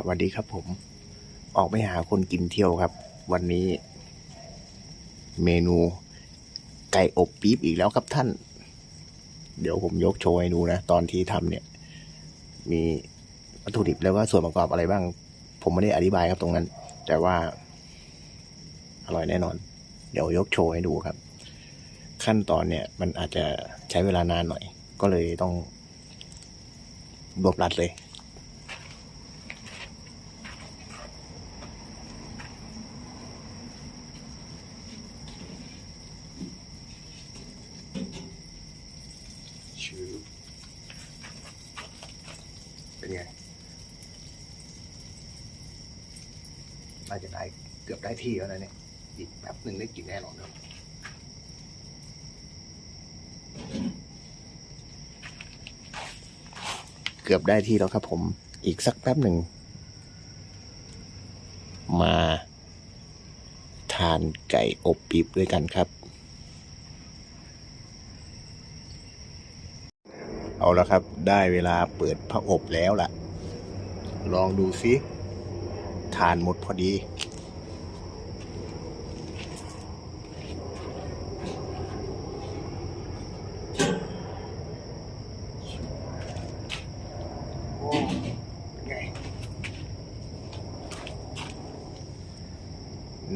สวัสดีครับผม ออกไปหาคนกินเที่ยวครับ วันนี้ เมนู ไก่อบปี๊บอีกแล้วครับท่าน เดี๋ยวผมยกโชว์ให้ดูนะ ตอนที่ทำเนี่ย มีวัตถุดิบแล้วก็ส่วนประกอบอะไรบ้าง ผมไม่ได้อธิบายครับตรงนั้น แต่ว่า อร่อยแน่นอน เดี๋ยวยกโชว์ให้ดูครับ ขั้นตอนเนี่ย มันอาจจะใช้เวลานานหน่อย ก็เลยต้องรวบรัดเลย เป็นไงน่าจะได้เกือบได้ที่แล้วนะเนี่ย อีกแป๊บหนึ่งได้กินแน่นอนครับเกือบได้ที่แล้วครับผม อีกสักแป๊บหนึ่ง มา ทานไก่อบปีบด้วยกันครับ เอาละครับ ได้เวลาเปิดพระอบแล้วล่ะ ลองดูซิทานหมดพอดี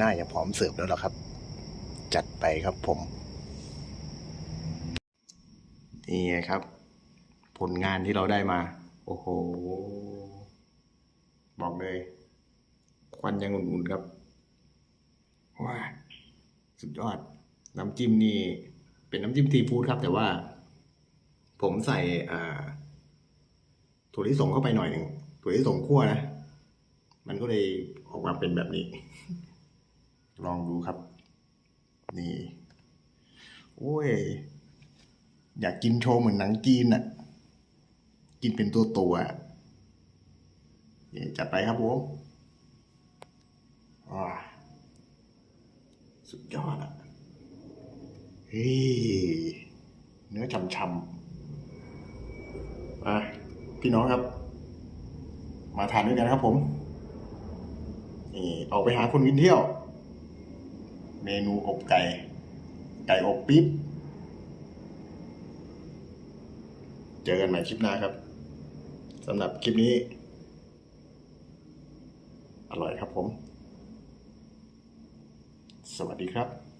น่าจะพร้อมเสิร์ฟแล้วล่ะครับ จัดไปครับผม นี่ไงครับ ผลงานที่เราได้มา โอ้โห บอกเลย ควันยังอุ่นๆครับว้าสุดยอด น้ำจิ้มนี่ เป็นน้ำจิ้มซีฟู้ดครับ แต่ว่า ผมใส่อ่าถั่วลิสงเข้าไปหน่อยหนึ่งถั่วลิสงคั่วนะ มันก็เลยออกมาเป็นแบบนี้ ลองดูครับ นี่ โอ้ย อยากกินโชว์เหมือนหนังจีนอะ กินเป็นตัวตัวๆอะนี่จัดไปครับผมว้าสุดยอดอะเฮ้ยเนื้อช่ำๆมาพี่น้องครับ มาทานด้วยกันครับผมนี่ออกไปหาคนกินเที่ยว เมนูอบไก่ ไก่อบปิ๊บ เจอกันใหม่คลิปหน้าครับ สำหรับคลิปนี้ อร่อยครับผม สวัสดีครับ